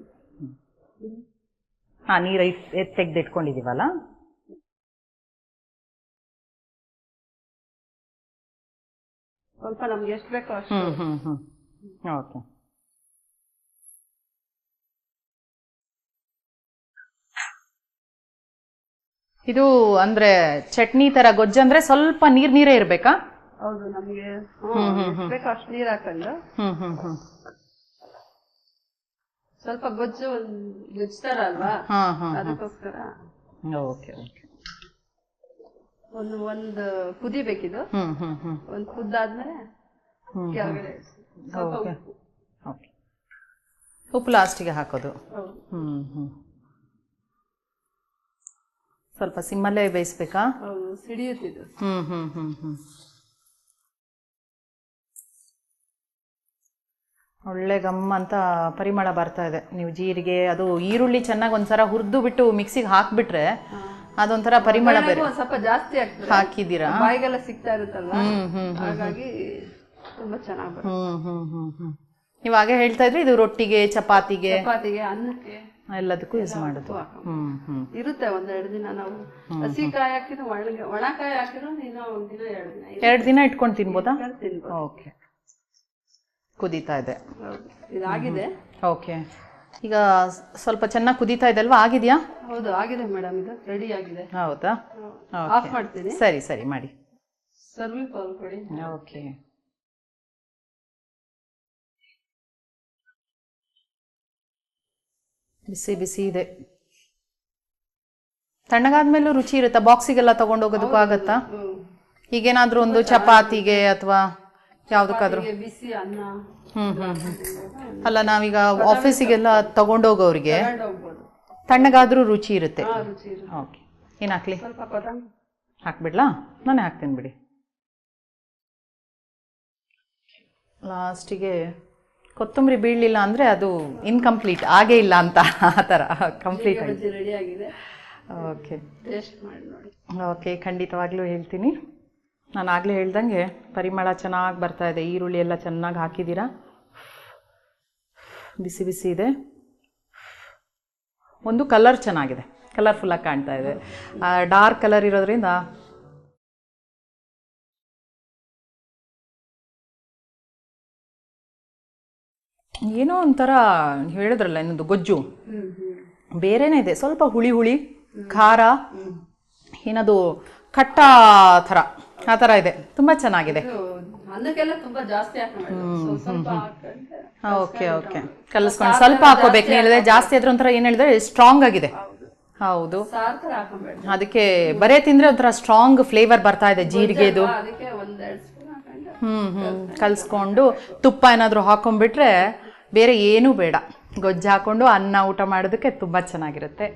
ಹಾ ನೀರು ಎತ್ ತೆಗ್ದಿಟ್ಕೊಂಡಿದೀವಲ್ಲ? ಸ್ವಲ್ಪ ನಮ್ಗೆ ಎಷ್ಟು ಬೇಕೋ ಅಷ್ಟು. ಹ್ಮ್ ಹ್ಮ್ ಹ್ಮ್. ಓಕೆ. ಇದು ಅಂದ್ರೆ ಚಟ್ನಿ ತರ ಗೊಜ್ಜಂದ್ರೆ ಸ್ವಲ್ಪ ನೀರ್ ನೀರೇ ಇರ್ಬೇಕಾ? ಹೌದು ನಮ್ಗೆ ಹ್ಮ್, ಹ್ಮ್, ಹ್ಮ್. ಬೇಕೋ ಅಷ್ಟು ನೀರ್ ಹಾಕೊಂಡು. ಹ್ಮ್ ಹ್ಮ್ ಹ್ಮ್. ಸ್ವಲ್ಪ ಗೊಜ್ಜು ಗೊಜ್ತಾರಲ್ವಾ ಅದಕ್ಕೋಸ್ಕರ ಓಕೆ ಓಕೆ. ಒಂದು ಒಂದು ಕುದಿ ಬೇಕಿದು. ಹ್ಮ್ ಹ್ಮ್ ಹ್ಮ್. ಒಂದು ಕುದ್ದಾದ್ಮೇಲೆ ಉಪ್ಪು. ಲಾಸ್ಟಿಗೆ ಹಾಕೋದು. ಹ್ಮ್ ಹ್ಮ್. ಸ್ವಲ್ಪ ಸಿಮ್ಮಲ್ಲೇ ಬೇಯಿಸ್ಬೇಕಾ? ಸಿಡಿಯುತ್ತಿದ್ದು. ಹ್ಮ್ ಹ್ಮ್ ಹ್ಮ್ ಹ್ಮ್. ಒಳ್ಳೆ ಗಮ್ ಅಂತ ಪರಿಮಳ ಬರ್ತಾ ಇದೆ. ನೀವು ಜೀರಿಗೆ ಅದು ಈರುಳ್ಳಿ ಚೆನ್ನಾಗಿ ಒಂದ್ಸಲ ಹುರಿದು ಬಿಟ್ಟು ಮಿಕ್ಸಿಗೆ ಹಾಕ್ಬಿಟ್ರೆ ಅದೊಂಥರ ಪರಿಮಳ ಬೇರೆ. ಸ್ವಲ್ಪ ಜಾಸ್ತಿ ಹಾಕಿದ್ದೀರಾ? ಬಾಯಿಗೆಲ್ಲ ಸಿಗ್ತಾ ಇರುತ್ತಲ್ಲ ಹ್ಮ್ ಹ್ಮ್ ಹಾಗಾಗಿ ತುಂಬಾ ಚೆನ್ನಾಗಿ ಹ್ಮ್ ಹ್ಮ್ ಹ್ಮ್ ಹ್ಮ್. ನೀವು ಹಾಗೆ ಹೇಳ್ತಾ ಇದ್ರಿ ಇದು ರೊಟ್ಟಿಗೆ ಚಪಾತಿಗೆ ಚಪಾತಿಗೆ ಅನ್ನಕ್ಕೆ ಎಲ್ಲದಕ್ಕೂ ಯೂಸ್ ಮಾಡೋದು. ಹ್ಮ್ ಹ್ಮ್. ಇರುತ್ತೆ ಒಂದೆರಡು ದಿನ ನಾವು. ಹಸಿ ಕಾಯಿ ಹಾಕಿದ್ರು ಒಣಕಾಯಿ ಒಣ ಕಾಯಿ ಹಾಕಿದ್ರು ದಿನ ಒಂದ್ ಎರಡು ದಿನ ಎರಡು ದಿನ ಇಟ್ಕೊಂಡು ತಿನ್ಬೋದಾ? ತಿನ್ಬೋದು. ಓಕೆ. ಕುದೀತಾ ಇದೆ. ಇದಾಗಿದೆ. ಓಕೆ. ಈಗ ಸ್ವಲ್ಪ ಚೆನ್ನಾಗಿ ಕುದೀತಾ ಇದೆ ಅಲ್ವಾ? ಆಗಿದೆಯಾ? ಹೌದು ಆಗಿದೆ ಮೇಡಮ್ ಇದು ರೆಡಿ ಆಗಿದೆ. ಹೌದಾ? ಆಫ್ ಮಾಡ್ತೀನಿ. ಸರಿ ಸರಿ ಮಾಡಿ. ಸರ್ವಿಂಗ್ ಬೌಲ್ ಕೊಡಿ. ಓಕೆ. ಬಿಸಿ ಬಿಸಿ ಇದೆ. ತಣ್ಣಗಾದ್ಮೇಲೂ ರುಚಿ ಇರುತ್ತಾ? ಬಾಕ್ಸಿಗೆಲ್ಲ ತಗೊಂಡೋಗೋದಕ್ಕೂ ಆಗತ್ತಾ. ಈಗೇನಾದ್ರೂ ಒಂದು ಚಪಾತಿಗೆ ಅಥವಾ ಯಾವ್ದಕ್ಕಾದ್ರೂ. ಹೀಗೆ ಬಿಸಿ ಅನ್ನ. ಹ್ಮ್ ಹ್ಮ್ ಹ್ಮ್. ಅಲ್ಲ ನಾವೀಗ ಆಫೀಸಿಗೆಲ್ಲ ತಗೊಂಡೋಗೋರಿಗೆ ತಣ್ಣಗಾದ್ರೂ ರುಚಿ ಇರುತ್ತೆ. ಓಕೆ. ಏನ್ ಹಾಕ್ಲಿ ಹಾಕ್ಬಿಡ್ಲಾ? ನಾನೇ ಹಾಕ್ತೀನಿ ಬಿಡಿ. ಲಾಸ್ಟಿಗೆ ಕೊತ್ತಂಬರಿ ಬೀಳಲಿಲ್ಲ ಅಂದರೆ ಅದು ಇನ್ಕಂಪ್ಲೀಟ್ ಆಗೇ ಇಲ್ಲ ಅಂತ ಆ ಥರ ಕಂಪ್ಲೀಟ್ ಆಗಿದೆ. ಓಕೆ. ಓಕೆ ಖಂಡಿತವಾಗ್ಲೂ ಹೇಳ್ತೀನಿ. ನಾನು ಆಗಲೇ ಹೇಳ್ದಂಗೆ ಪರಿಮಳ ಚೆನ್ನಾಗಿ ಬರ್ತಾ ಇದೆ ಈರುಳ್ಳಿ ಎಲ್ಲ ಚೆನ್ನಾಗಿ ಹಾಕಿದ್ದೀರಾ? ಬಿಸಿ ಬಿಸಿ ಇದೆ. ಒಂದು ಕಲರ್ ಚೆನ್ನಾಗಿದೆ ಕಲರ್ಫುಲ್ಲಾಗಿ ಕಾಣ್ತಾ ಇದೆ. ಡಾರ್ಕ್ ಕಲರ್ ಇರೋದ್ರಿಂದ ಏನೋ ಒಂಥರ ಹೇಳಿದ್ರಲ್ಲ ಇನ್ನೊಂದು ಗೊಜ್ಜು. ಬೇರೆನೇ ಇದೆ ಸ್ವಲ್ಪ ಹುಳಿ ಹುಳಿ ಖಾರ ಏನದು ಕಟ್ಟ ಥರ. ಆ ಥರ ಇದೆ. ತುಂಬ ಚೆನ್ನಾಗಿದೆ. Okay okay. ಕಲಿಸ್ಕೊಂಡು ಸ್ವಲ್ಪ ಹಾಕೋಬೇಕು ಹೇಳಿದ್ರೆ ಜಾಸ್ತಿ ಆದ್ರೆ ಒಂಥರ ಏನು ಹೇಳಿದ್ರೆ ಸ್ಟ್ರಾಂಗ್ ಆಗಿದೆ. ಹೌದು. ಅದಕ್ಕೆ ಬರೇ ತಿಂದ್ರೆ ಒಂಥರ ಸ್ಟ್ರಾಂಗ್ ಫ್ಲೇವರ್ ಬರ್ತಾ ಇದೆ ಜೀರಿಗೆದು ಹ್ಮ್ ಹ್ಮ್. ಕಲಿಸ್ಕೊಂಡು ತುಪ್ಪ ಏನಾದರೂ ಹಾಕೊಂಡ್ಬಿಟ್ರೆ ಬೇರೆ ಏನೂ ಬೇಡ. ಗೊಜ್ಜು ಹಾಕೊಂಡು ಅನ್ನ ಊಟ ಮಾಡೋದಕ್ಕೆ ತುಂಬ ಚೆನ್ನಾಗಿರುತ್ತೆ.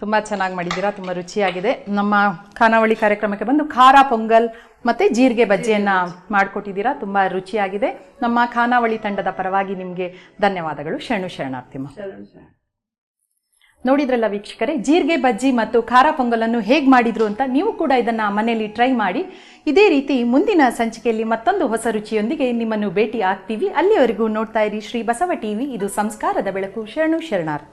ತುಂಬ ಚೆನ್ನಾಗಿ ಮಾಡಿದ್ದೀರಾ ತುಂಬ ರುಚಿಯಾಗಿದೆ. ನಮ್ಮ ಖಾನಾವಳಿ ಕಾರ್ಯಕ್ರಮಕ್ಕೆ ಬಂದು ಖಾರ ಪೊಂಗಲ್ ಮತ್ತು ಜೀರಿಗೆ ಬಜ್ಜಿಯನ್ನು ಮಾಡಿಕೊಟ್ಟಿದ್ದೀರಾ ತುಂಬ ರುಚಿಯಾಗಿದೆ. ನಮ್ಮ ಖಾನಾವಳಿ ತಂಡದ ಪರವಾಗಿ ನಿಮಗೆ ಧನ್ಯವಾದಗಳು. ಶರಣು ಶರಣಾರ್ಥಿಮ ಶರಣು ಶರಣ ನೋಡಿದ್ರಲ್ಲ ವೀಕ್ಷಕರೇ ಜೀರಿಗೆ ಬಜ್ಜಿ ಮತ್ತು ಖಾರ ಪೊಂಗಲನ್ನು ಹೇಗೆ ಮಾಡಿದ್ರು ಅಂತ ನೀವು ಕೂಡ ಇದನ್ನು ಮನೆಯಲ್ಲಿ ಟ್ರೈ ಮಾಡಿ. ಇದೇ ರೀತಿ ಮುಂದಿನ ಸಂಚಿಕೆಯಲ್ಲಿ ಮತ್ತೊಂದು ಹೊಸ ರುಚಿಯೊಂದಿಗೆ ನಿಮ್ಮನ್ನು ಭೇಟಿ ಆಗ್ತೀವಿ. ಅಲ್ಲಿವರೆಗೂ ನೋಡ್ತಾ ಇರಿ ಶ್ರೀ ಬಸವ ಟಿವಿ ಇದು ಸಂಸ್ಕಾರದ ಬೆಳಕು. ಶರಣು ಶರಣಾರ್ಥಿ.